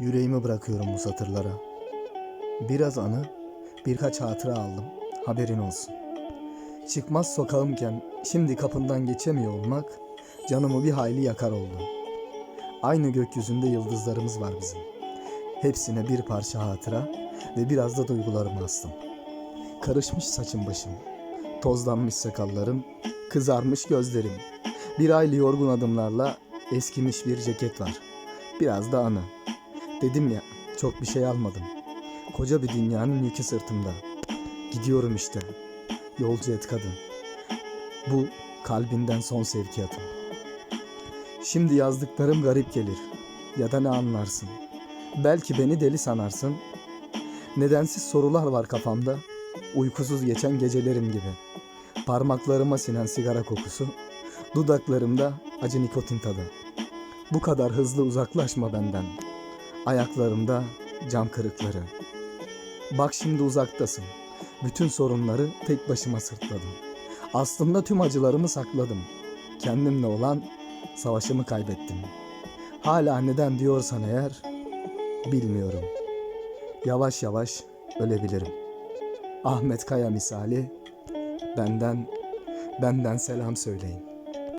Yüreğimi bırakıyorum bu satırlara. Biraz anı, birkaç hatıra aldım. Haberin olsun. Çıkmaz sokağımken şimdi kapından geçemiyor olmak canımı bir hayli yakar oldu. Aynı gökyüzünde yıldızlarımız var bizim. Hepsine bir parça hatıra ve biraz da duygularımı astım. Karışmış saçım başım, tozlanmış sakallarım, kızarmış gözlerim. Bir aylı yorgun adımlarla eskimiş bir ceket var. Biraz da anı. Dedim ya çok bir şey almadım. Koca bir dünyanın yükü sırtımda. Gidiyorum işte. Yolcu et kadın. Bu kalbinden son sevkiyatım. Şimdi yazdıklarım garip gelir. Ya da ne anlarsın. Belki beni deli sanarsın. Nedensiz sorular var kafamda. Uykusuz geçen gecelerim gibi. Parmaklarıma sinen sigara kokusu. Dudaklarımda acı nikotin tadı. Bu kadar hızlı uzaklaşma benden. Ayaklarımda cam kırıkları. Bak şimdi uzaktasın. Bütün sorunları tek başıma sırtladım. Aslında tüm acılarımı sakladım. Kendimle olan savaşımı kaybettim. Hala neden diyorsan eğer bilmiyorum. Yavaş yavaş ölebilirim. Ahmet Kaya misali benden benden selam söyleyin.